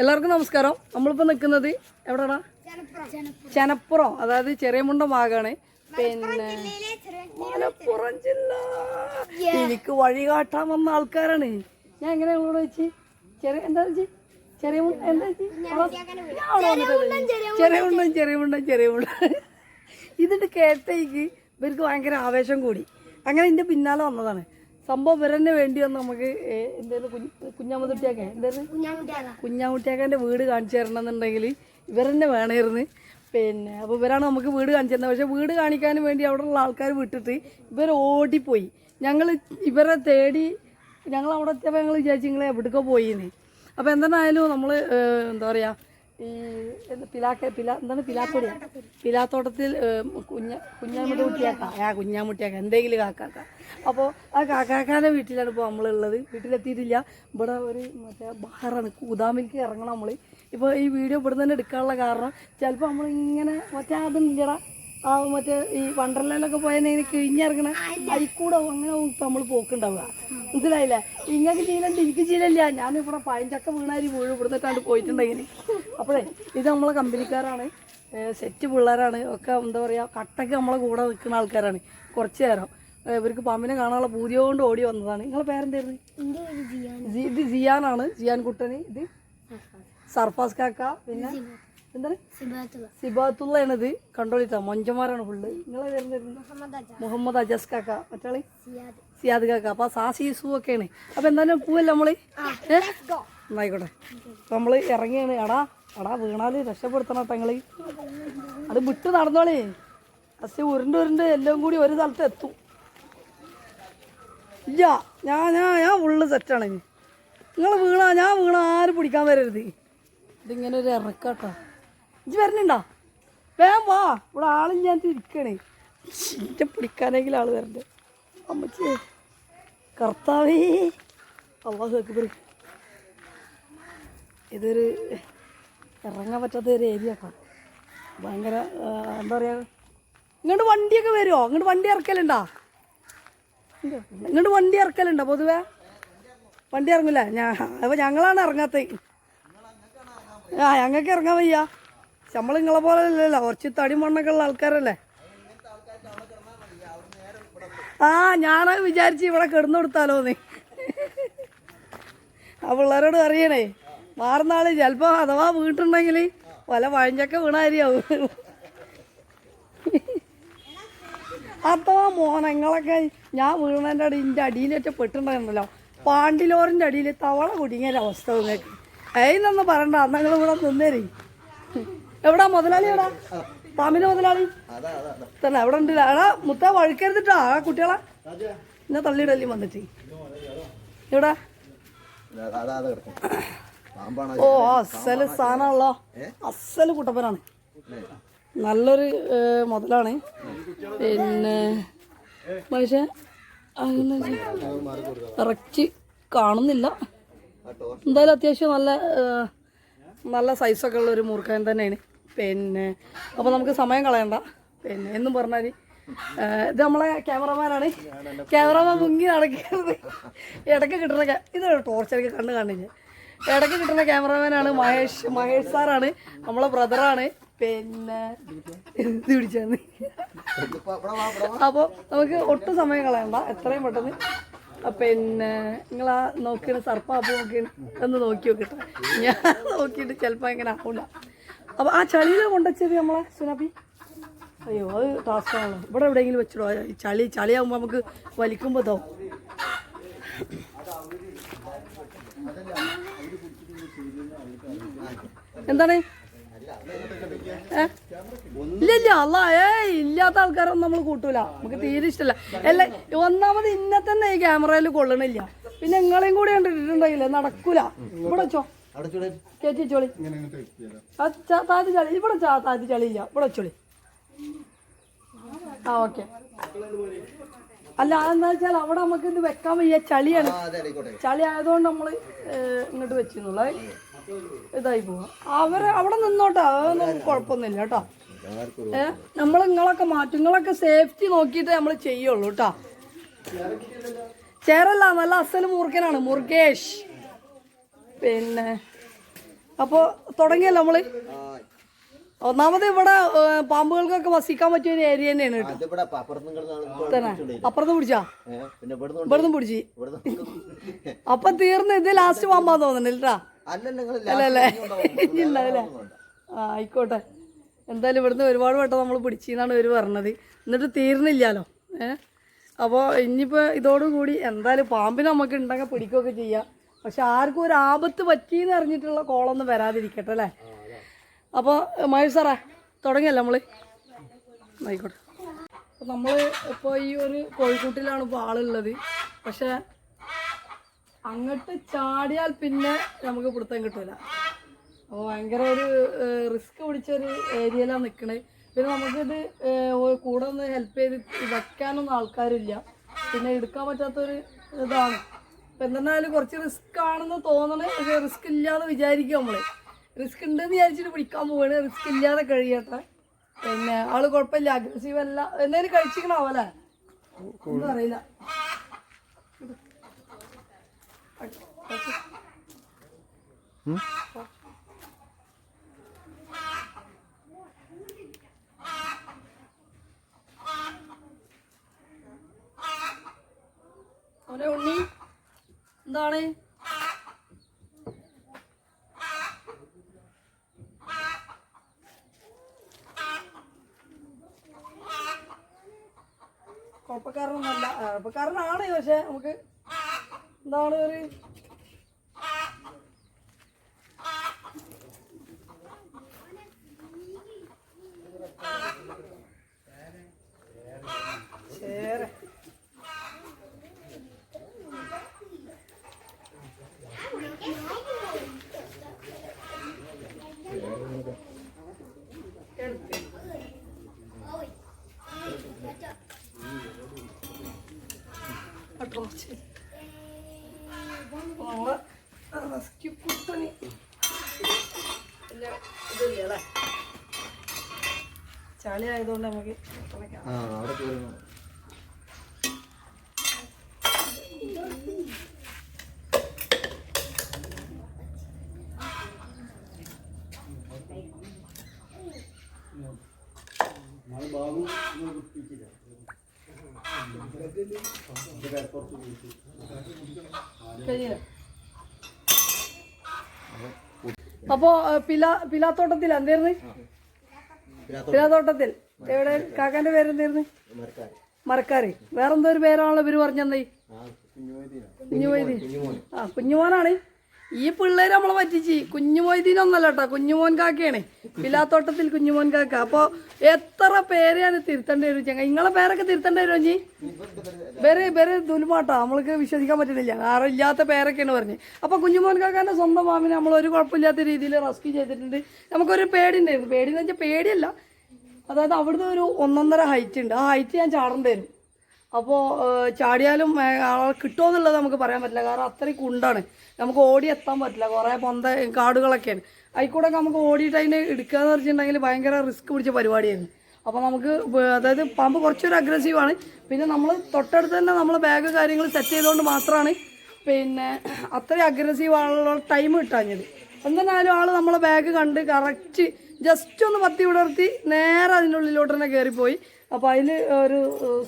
എല്ലാവർക്കും നമസ്കാരം. നമ്മളിപ്പോൾ നിൽക്കുന്നത് എവിടെടാ? ചെനപ്പുറം. അതായത് ചെറിയ മുണ്ട ഭാഗമാണ് പിന്നെ മലപ്പുറം ജില്ല. എനിക്ക് വഴി കാട്ടാൻ വന്ന ആൾക്കാരാണ്. ഞാൻ എങ്ങനെ നിങ്ങളോട് വെച്ച് ചെറിയ എന്താ വെച്ച് ചെറിയ മുണ്ട എന്താ അവിടെ ചെറിയ മുണ്ട ഇതിട്ട് കേട്ടേക്ക് ഇവർക്ക് ഭയങ്കര ആവേശം കൂടി. അങ്ങനെ ഇതിന്റെ പിന്നാലെ വന്നതാണ്. സംഭവം ഇവരെന്നെ വേണ്ടി വന്ന് നമുക്ക് ഏ- എന്തായിരുന്നു കുഞ്ഞ് കുഞ്ഞാമത്തുട്ടിയാക്കെ എന്തായിരുന്നു കുഞ്ഞാമുട്ടിയാക്കാന്റെ വീട് കാണിച്ചു തരണം എന്നുണ്ടെങ്കിൽ ഇവരെന്നെ വേണമായിരുന്നു. പിന്നെ അപ്പോൾ ഇവരാണ് നമുക്ക് വീട് കാണിച്ചു തരുന്നത്. പക്ഷേ വീട് കാണിക്കാൻ വേണ്ടി അവിടെയുള്ള ആൾക്കാർ വിട്ടിട്ട് ഇവർ ഓടിപ്പോയി. ഞങ്ങൾ ഇവരെ തേടി ഞങ്ങൾ അവിടെ എത്തിയപ്പോൾ ഞങ്ങൾ വിചാരിച്ചു നിങ്ങൾ എവിടേക്കോ പോയിന്ന്. അപ്പോൾ എന്തായാലും നമ്മൾ എന്താ പറയുക ഈ പിലാക്ക പില എന്താണ് പിലാത്തോടിയ പിലാത്തോട്ടത്തിൽ കുഞ്ഞ കുഞ്ഞാമുട്ടി കുട്ടിയാക്ക. ആ കുഞ്ഞാമുട്ടിയാക്ക. എന്തെങ്കിലും കാക്കാക്ക. അപ്പോൾ ആ കാക്കാക്കാന്റെ വീട്ടിലാണ് ഇപ്പോൾ നമ്മളുള്ളത്. വീട്ടിലെത്തിയിട്ടില്ല. ഇവിടെ ഒരു മറ്റേ ബഹറാണ് കൂതാമിലേക്ക് ഇറങ്ങണം നമ്മൾ ഇപ്പോൾ ഈ വീഡിയോ ഇവിടെ തന്നെ എടുക്കാനുള്ള കാരണം ചിലപ്പോൾ നമ്മളിങ്ങനെ മറ്റേ അതൊന്നുമില്ലടാ. ആ മറ്റേ ഈ വണ്ടർലയിലൊക്കെ പോയാൽ ഇങ്ങനെ കിഴിഞ്ഞിറങ്ങണ കൂടെ അങ്ങനെ ഇപ്പം നമ്മൾ പോക്കുണ്ടാവുക. മനസ്സിലായില്ലേ? ഇങ്ങനെ ശീലമുണ്ട് എനിക്ക് ശീലമില്ല. ഞാനിവിടെ പഴഞ്ചക്ക വീണാരി വീഴും ഇവിടുന്നിട്ടാണ്ട് പോയിട്ടുണ്ടെങ്കിൽ അപ്പോഴേ ഇത് നമ്മളെ കമ്പനിക്കാരാണ്. സെറ്റ് പിള്ളേരാണ്. ഒക്കെ എന്താ പറയുക കട്ടക്ക് നമ്മളെ കൂടെ നിൽക്കുന്ന ആൾക്കാരാണ്. കുറച്ച് നേരം. ഇവർക്ക് പാമ്പിനെ കാണാനുള്ള പൂതിയോ കൊണ്ട് ഓടി വന്നതാണ്. നിങ്ങളെ പേരെന്തായിരുന്നു? ഇത് ജിയാനാണ് ജിയാൻ. കുട്ടന് ഇത് സർഫാസ് കാക്ക. പിന്നെ എന്താണ്? ഇത് കണ്ടോളിട്ടാ മൊഞ്ചമാരാണ് ഫുള്ള് നിങ്ങളെ മുഹമ്മദ് അജസ്. കാക്ക. മറ്റാളി? സിയാദ്. കാക്ക. അപ്പൊ സാസി സൂ ഒക്കെയാണ്. അപ്പൊ എന്തായാലും പൂവല്ല നമ്മൾ? എന്നായിക്കോട്ടെ നമ്മൾ ഇറങ്ങിയാണ്. എടാ എടാ വീണാൽ രക്ഷപ്പെടുത്തണം കേട്ടോ നിങ്ങൾ. അത് വിട്ട് നടന്നോളേ. അസി ഉരുണ്ട് ഉരുണ്ട് എല്ലാം കൂടി ഒരു സ്ഥലത്ത് എത്തും. ഇല്ല ഞാൻ ഞാൻ ഞാൻ ഫുള്ള് സെറ്റാണ് നിങ്ങൾ വീണാ ഞാൻ വീണ ആരും പിടിക്കാൻ വരരുത്. ഇതിങ്ങനെ ഒരു ഇറക്കാട്ടോ. ഇജ്ജ് വരണുണ്ടോ? വേം വാ. ഇവിടെ ഞാൻ ഇരിക്കണേ ഇജ്ജെ പിടിക്കാനെങ്കിൽ ആൾ വരണ്ടേ. അമ്മച്ചി കർത്താവേ. അള്ളാഹു അക്ബർ. ഇതൊരു ഇറങ്ങാൻ പറ്റാത്ത ഒരു ഏരിയ ഭയങ്കര എന്താ പറയുക ഇങ്ങോട്ട് വണ്ടിയൊക്കെ വരുമോ ഇങ്ങോട്ട് വണ്ടി ഇറക്കലുണ്ടോ? ഇങ്ങോട്ട് വണ്ടി ഇറക്കലുണ്ടോ പൊതുവേ? വണ്ടി ഇറങ്ങില്ല ഞാൻ അപ്പോൾ ഞങ്ങളാണ് ഇറങ്ങാത്തത്. ആ ഞങ്ങൾക്ക് ഇറങ്ങാൻ വയ്യ. നമ്മൾ നിങ്ങളെ പോലെ അല്ലല്ലോ കുറച്ച് തടി മണ്ണൊക്കെ ഉള്ള ആൾക്കാരല്ലേ? ആ ഞാനത് വിചാരിച്ച് ഇവിടെ കിടന്നു കൊടുത്താലോ നീ. ആ പിള്ളേരോട് അറിയണേ മാറുന്ന ആൾ അഥവാ വീട്ടുണ്ടെങ്കിൽ വല വഴഞ്ചക്ക വീണാരിയാവും അഥവാ മോനങ്ങളൊക്കെ ഞാൻ വീണതിന്റെ അടി എന്റെ അടിയിലൊക്കെ പെട്ടിട്ടുണ്ടായിരുന്നല്ലോ. പാണ്ടിലോറിന്റെ അടിയിൽ തവള കുടുങ്ങിയ അവസ്ഥ നിങ്ങൾക്ക് ഏന്നൊന്നും പറയണ്ട അന്നങ്ങൾ നിങ്ങൾ ഇവിടെ നിന്നേരി. എവിടാ മുതലാളി എവിടാ? പാമ്പിന്റെ മുതലാളി? തന്നെ എവിടെ ഉണ്ട്. എടാ മുത്ത വഴുക്കരുതിട്ടാ. ആ കുട്ടികളെ. എന്നാ തള്ളിയിടല്ലേ വന്നിട്ട്. എവിടാ? ഓ അസൽ സാധനമാണല്ലോ. അസൽ കുട്ടപ്പനാണ്. നല്ലൊരു മുതലാണ്. പിന്നെ മനുഷ്യ ഇറച്ചി കാണുന്നില്ല. എന്തായാലും അത്യാവശ്യം നല്ല നല്ല സൈസൊക്കെ ഉള്ള ഒരു മൂർഖൻ തന്നെയാണ്. പിന്നെ അപ്പോൾ നമുക്ക് സമയം കളയണ്ട. പിന്നെ എന്നും പറഞ്ഞാൽ ഇത് നമ്മളെ ക്യാമറമാനാണ്. ക്യാമറമാൻ മുങ്ങി നടക്കുന്നത് ഇടയ്ക്ക് കിട്ടുന്ന ക്യാ- ഇത് ടോർച്ചറൊക്കെ കണ്ണ് കാണില്ല? ഇടയ്ക്ക് കിട്ടുന്ന ക്യാമറമാനാണ് മഹേഷ് മഹേഷ് സാറാണ്. നമ്മളെ ബ്രദറാണ്. പിന്നെ ഇത് പിടിച്ചാന്ന് അപ്പോൾ നമുക്ക് ഒട്ടും സമയം കളയണ്ട. എത്രയും പെട്ടെന്ന്. പിന്നെ നിങ്ങൾ ആ നോക്കിയാണ് സർപ്പാപ്പ് നോക്കിയാണ് ഒന്ന് നോക്കി നോക്കട്ടെ. ഞാൻ നോക്കിയിട്ട് ചിലപ്പോൾ ഇങ്ങനെ ആവില്ല അപ്പോൾ ആ ചളിയിൽ കൊണ്ടുവച്ചത് നമ്മളെ സുനാബി? അയ്യോ അത് ടാസ്ക്കാണല്ലോ ഇവിടെ എവിടെയെങ്കിലും വെച്ചിടോ. ഈ ചളി ചളിയാകുമ്പോൾ നമുക്ക് വലിക്കുമ്പോൾ ഇതാവും എന്താണ്? ഇല്ല അല്ല ഏ ഇല്ലാത്ത ആൾക്കാരൊന്നും നമ്മൾ കൂട്ടൂല. നമുക്ക് തീരെ ഇഷ്ടമല്ല അല്ല ഒന്നാമത് ഇന്നത്തെ ഈ ക്യാമറയിൽ കൊള്ളണില്ല. പിന്നെ നിങ്ങളെയും കൂടി കണ്ടിട്ടുണ്ടെങ്കിൽ നടക്കൂല. ഇവിടെ വെച്ചോ. ചളി. ഇവിടെ ചളിയില്ല. ഇവിടെ ആ ഓക്കെ. അല്ല അതെന്താ വെച്ചാൽ അവിടെ നമുക്ക് ഇത് വെക്കാൻ വയ്യ ചളിയാണ്. ചളി ആയതുകൊണ്ട് നമ്മൾ ഇങ്ങോട്ട് വെച്ചിരുന്നുള്ളൂ. ഇതായി പോവാ. അവർ അവിടെ നിന്നോട്ടെ. അതൊന്നും കുഴപ്പമൊന്നുമില്ല കേട്ടോ. ഏ നമ്മൾ നിങ്ങളൊക്കെ മാറ്റും. നിങ്ങളൊക്കെ സേഫ്റ്റി നോക്കിയിട്ട് നമ്മൾ ചെയ്യുള്ളൂ കേട്ടോ. ചേരല്ല നല്ല അസൽ മൂർഖനാണ്. മുർഗേഷ്. പിന്നെ അപ്പോൾ തുടങ്ങിയല്ലോ നമ്മൾ ഒന്നാമത് ഇവിടെ പാമ്പുകൾക്കൊക്കെ വസിക്കാൻ പറ്റിയ ഒരു ഏരിയ തന്നെയാണ് കേട്ടോ. തന്നെ. അപ്പുറത്ത് പിടിച്ചാ? ഇവിടുന്ന് പിടിച്ച്. അപ്പൊ തീർന്ന് ഇത് ലാസ്റ്റ് പാമ്പാ തോന്നുന്നില്ല അല്ലല്ല ആ ആയിക്കോട്ടെ. എന്തായാലും ഇവിടുന്ന് ഒരുപാട് വട്ടം നമ്മൾ പിടിച്ചെന്നാണ് ഇവർ പറഞ്ഞത്. എന്നിട്ട് തീർന്നില്ലല്ലോ. ഏഹ് അപ്പോൾ ഇനിയിപ്പോൾ ഇതോടുകൂടി എന്തായാലും പാമ്പിനെ നമുക്ക് ഉണ്ടെങ്കിൽ പിടിക്കുകയൊക്കെ ചെയ്യാം. പക്ഷെ ആർക്കും ഒരു ആപത്ത് പറ്റിയെന്ന് അറിഞ്ഞിട്ടുള്ള കോളൊന്നും വരാതിരിക്കട്ടെ അല്ലേ? അപ്പോൾ മഴ സാറേ തുടങ്ങിയല്ലേ നമ്മൾ. ആയിക്കോട്ടെ. അപ്പോൾ നമ്മൾ ഇപ്പോൾ ഈ ഒരു കോഴിക്കൂട്ടിലാണ് ഇപ്പോൾ ആളുള്ളത്. പക്ഷേ അങ്ങോട്ട് ചാടിയാൽ പിന്നെ നമുക്ക് പിടുത്തം കിട്ടൂല. അപ്പോൾ ഭയങ്കര ഒരു റിസ്ക് പിടിച്ചൊരു ഏരിയയിലാണ് നിൽക്കണത് പിന്നെ നമുക്കിത് കൂടെ ഒന്ന് ഹെൽപ്പ് ചെയ്ത് വെക്കാനൊന്നും ആൾക്കാരില്ല. പിന്നെ എടുക്കാൻ പറ്റാത്തൊരു ഇതാണ്. ഇപ്പം എന്തെന്നാലും കുറച്ച് റിസ്ക് ആണെന്ന് തോന്നണേ പക്ഷേ റിസ്ക് ഇല്ലാന്ന് വിചാരിക്കും നമ്മൾ. റിസ്ക് ഉണ്ടെന്ന് വിചാരിച്ചിട്ട് പിടിക്കാൻ പോവാണ്. റിസ്ക് ഇല്ലാതെ കഴിയട്ടെ. പിന്നെ ആൾ കുഴപ്പമില്ല അഗ്രസീവ് അല്ല. എന്തെങ്കിലും കഴിച്ചിക്കണാവല്ലേ ഒന്നും അറിയില്ല. എന്താണ്? കുഴപ്പക്കാരനൊന്നല്ല കുഴപ്പക്കാരനാണ് പക്ഷെ നമുക്ക് എന്താണ് ഒരു പിന്നെ ഇതില്ലേ അല്ലേ? ചളി ആയതുകൊണ്ട് നമുക്ക് കഴിഞ്ഞില്ലേ അപ്പോ പിലാ പില പിലാത്തോട്ടത്തിൽ എന്തായിരുന്നു പിലാത്തോട്ടത്തിൽ. എവിടെ? കാക്കാന്റെ പേരെന്തായിരുന്നു മറക്കാറ് വേറെന്തോ ഒരു പേരാണല്ലോ ഇവർ പറഞ്ഞെന്നേ? കുഞ്ഞുമോദിനാ കുഞ്ഞുമൊയ്തീൻ ആ കുഞ്ഞുമോനാണ്. ഈ പിള്ളേര് നമ്മളെ പറ്റിച്ച് കുഞ്ഞുമൊയ്തീനൊന്നല്ല കേട്ടോ കുഞ്ഞുമോൻ കാക്കയാണ്. പിലാത്തോട്ടത്തിൽ കുഞ്ഞുമോൻ കാക്ക. അപ്പൊ എത്ര പേര് ഞാൻ തിരുത്തേണ്ടി വരും? ചങ്ങ നിങ്ങളെ പേരൊക്കെ തിരുത്തേണ്ടി വരും ഞീ വേറെ വേറെ ദുൽമാട്ടോ നമ്മൾക്ക് വിശ്വസിക്കാൻ പറ്റുന്നില്ല ആരും ഇല്ലാത്ത പേരൊക്കെയാണ് പറഞ്ഞ്. അപ്പൊ കുഞ്ഞുമോൻ കാക്കാന്റെ സ്വന്തം മാമിനെ നമ്മൾ ഒരു കുഴപ്പമില്ലാത്ത രീതിയിൽ റെസ്ക്യൂ ചെയ്തിട്ടുണ്ട്. നമുക്കൊരു പേടി ഉണ്ടായിരുന്നു പേടി എന്ന് വെച്ചാൽ പേടിയല്ല. അതായത് അവിടുന്ന് ഒരു ഒന്നൊന്നര ഹൈറ്റ് ഉണ്ട്. ആ ഹൈറ്റ് ഞാൻ ചാടേണ്ടി വരും. അപ്പോൾ ചാടിയാലും ആളെ കിട്ടുമോ എന്നുള്ളത് നമുക്ക് പറയാൻ പറ്റില്ല. കാരണം അത്രയ്ക്ക് കുണ്ടാണ് നമുക്ക് ഓടി എത്താൻ പറ്റില്ല. കുറേ പൊന്ത കാടുകളൊക്കെയാണ്. അതിൽക്കൂടെ നമുക്ക് ഓടിയിട്ട് അതിനെ എടുക്കുക എന്ന് വെച്ചിട്ടുണ്ടെങ്കിൽ ഭയങ്കര റിസ്ക് പിടിച്ച പരിപാടിയായിരുന്നു അപ്പോൾ നമുക്ക് അതായത് പമ്പ് കുറച്ചൊരു അഗ്രസീവാണ് പിന്നെ നമ്മൾ തൊട്ടടുത്ത് തന്നെ നമ്മൾ ബാഗ് കാര്യങ്ങൾ സെറ്റ് ചെയ്തുകൊണ്ട് മാത്രമാണ് പിന്നെ അത്രയും അഗ്രസീവ് ആളുള്ള ടൈം കിട്ടാഞ്ഞത്. എന്തായാലും ആൾ നമ്മളെ ബാഗ് കണ്ട് കറക്റ്റ് ജസ്റ്റ് ഒന്ന് പത്തി വിടർത്തി നേരെ അതിനുള്ളിലോട്ട് തന്നെ കയറിപ്പോയി അപ്പോൾ അതിൽ ഒരു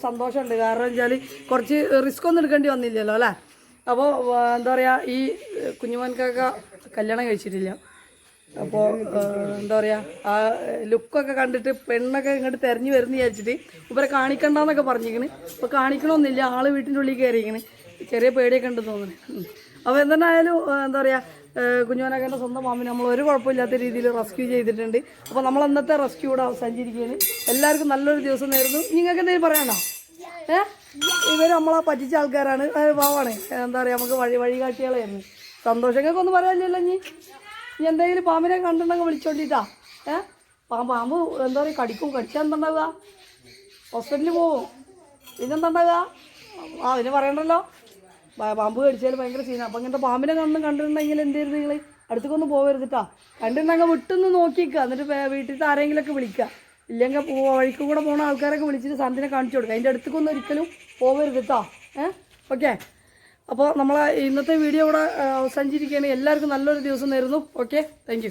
സന്തോഷമുണ്ട്. കാരണം വെച്ചാൽ കുറച്ച് റിസ്ക് ഒന്നും എടുക്കേണ്ടി വന്നില്ലല്ലോ അല്ലേ? അപ്പോൾ എന്താ പറയുക ഈ കുഞ്ഞുമോൻക്കൊക്കെ കല്യാണം കഴിച്ചിട്ടില്ല. അപ്പോൾ എന്താ പറയുക ആ ലുക്കൊക്കെ കണ്ടിട്ട് പെണ്ണൊക്കെ ഇങ്ങോട്ട് തിരഞ്ഞു വരുന്ന വിചാരിച്ചിട്ട് ഇവരെ കാണിക്കണ്ടെന്നൊക്കെ പറഞ്ഞിരിക്കണ്. ഇപ്പം കാണിക്കണമെന്നില്ല ആൾ വീട്ടിന്റെ ഉള്ളിൽ കയറിയിരിക്കണ്. ചെറിയ പേടിയൊക്കെ ഉണ്ട് തോന്നുന്നു. അപ്പോൾ എന്തായാലും എന്താ പറയുക കുഞ്ഞുമോനൊക്കെ സ്വന്തം മാമിന് നമ്മൾ ഒരു കുഴപ്പമില്ലാത്ത രീതിയിൽ റെസ്ക്യൂ ചെയ്തിട്ടുണ്ട്. അപ്പോൾ നമ്മൾ അന്നത്തെ റെസ്ക്യൂ കൂടെ അവസാനിച്ചിരിക്കുകയാണ്. എല്ലാവർക്കും നല്ലൊരു ദിവസം നേരുന്നു. നിങ്ങൾക്ക് എന്തെങ്കിലും പറയണോ ഏ? ഇവർ നമ്മളെ പറ്റിച്ച ആൾക്കാരാണ്. പാവാണ്. എന്താ പറയുക നമുക്ക് വഴി വഴികാട്ടികളായിരുന്നു സന്തോഷങ്ങൾക്ക് ഒന്നും പറയാനില്ലല്ലോ ഇനി? ഇനി എന്തെങ്കിലും പാമ്പിനെ കണ്ടിട്ടുണ്ടെങ്കിൽ വിളിച്ചോണ്ടിട്ടാ. ഏ? പാമ്പ് പാമ്പ് എന്താ പറയുക കടിക്കും. കടിച്ചാൽ എന്തുണ്ടാവുക? ഹോസ്പിറ്റലിൽ പോവും. പിന്നെന്തുണ്ടാവുക? ആ പിന്നെ പറയണ്ടല്ലോ. പാമ്പ് കടിച്ചാൽ ഭയങ്കര സീനാണ് അപ്പം ഇങ്ങനത്തെ പാമ്പിനെ കണ്ണും കണ്ടിട്ടുണ്ടെങ്കിൽ എന്തായിരുന്നു നിങ്ങൾ അടുത്തേക്കൊന്നും പോകരുതിട്ടാ കണ്ടിട്ടുണ്ടെങ്കിൽ വിട്ടൊന്ന് നോക്കിക്കുക എന്നിട്ട് വീട്ടിലത്തെ ആരെങ്കിലുമൊക്കെ വിളിക്കുക ഇല്ലെങ്കിൽ വഴിക്ക് കൂടെ പോകുന്ന ആൾക്കാരൊക്കെ വിളിച്ചിട്ട് സാധനത്തിനെ കാണിച്ചു കൊടുക്കുക അതിന്റെ അടുത്തേക്കൊന്നും ഒരിക്കലും പോവരുത് കേട്ടോ ഏ? ഓക്കെ. അപ്പോൾ നമ്മളെ ഇന്നത്തെ വീഡിയോ ഇവിടെ അവസാനിച്ചിരിക്കുകയാണ്. എല്ലാവർക്കും നല്ലൊരു ദിവസം നേരുന്നു. ഓക്കെ. താങ്ക്